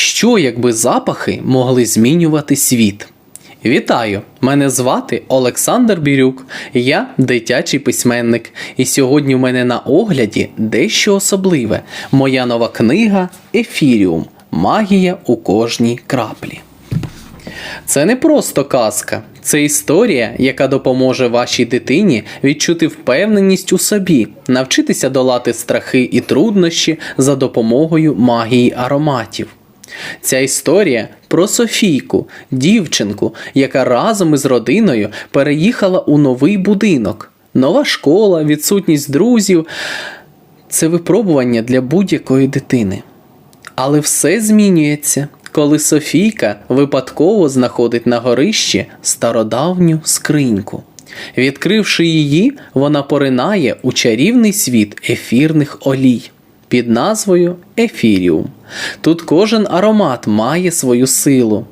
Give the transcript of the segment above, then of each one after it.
Що, якби запахи могли змінювати світ? Вітаю! Мене звати Олександр Бірюк, я дитячий письменник, і сьогодні в мене на огляді дещо особливе моя нова книга Ефіріум Магія у кожній краплі. Це не просто казка, це історія, яка допоможе вашій дитині відчути впевненість у собі, навчитися долати страхи і труднощі за допомогою магії ароматів. Ця історія про Софійку, дівчинку, яка разом із родиною переїхала у новий будинок. Нова школа, відсутність друзів це випробування для будь-якої дитини. Але все змінюється, коли Софійка випадково знаходить на горищі стародавню скриньку. Відкривши її, вона поринає у чарівний світ ефірних олій під назвою Ефіріум. Тут кожен аромат має свою силу.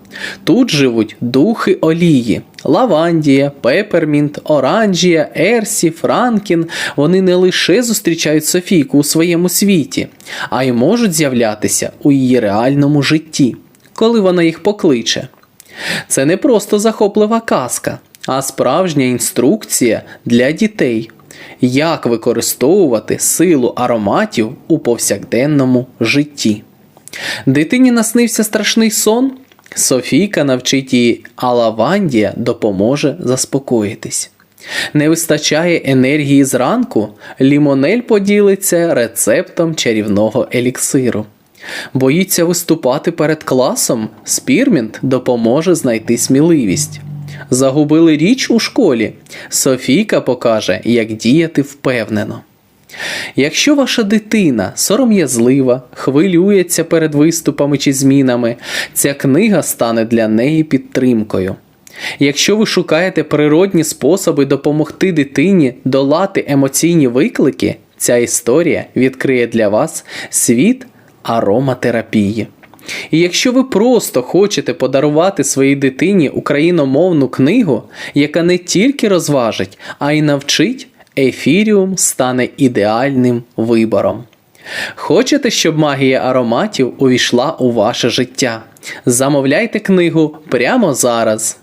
Тут живуть духи олії. Лавандія, пепермінт, оранжія, Ерсі, Франкін. Вони не лише зустрічають Софійку у своєму світі, а й можуть з'являтися у її реальному житті, коли вона їх покличе. Це не просто захоплива казка, а справжня інструкція для дітей, як використовувати силу ароматів у повсякденному житті. Дитині наснився страшний сон. Софійка навчить її, а лавандія допоможе заспокоїтись. Не вистачає енергії зранку, лімонель поділиться рецептом чарівного еліксиру. Боїться виступати перед класом, спірмінт допоможе знайти сміливість. Загубили річ у школі. Софійка покаже, як діяти впевнено. Якщо ваша дитина сором'язлива, хвилюється перед виступами чи змінами, ця книга стане для неї підтримкою. Якщо ви шукаєте природні способи допомогти дитині долати емоційні виклики, ця історія відкриє для вас світ ароматерапії. І якщо ви просто хочете подарувати своїй дитині україномовну книгу, яка не тільки розважить, а й навчить, ефіріум стане ідеальним вибором. Хочете, щоб магія ароматів увійшла у ваше життя? Замовляйте книгу прямо зараз.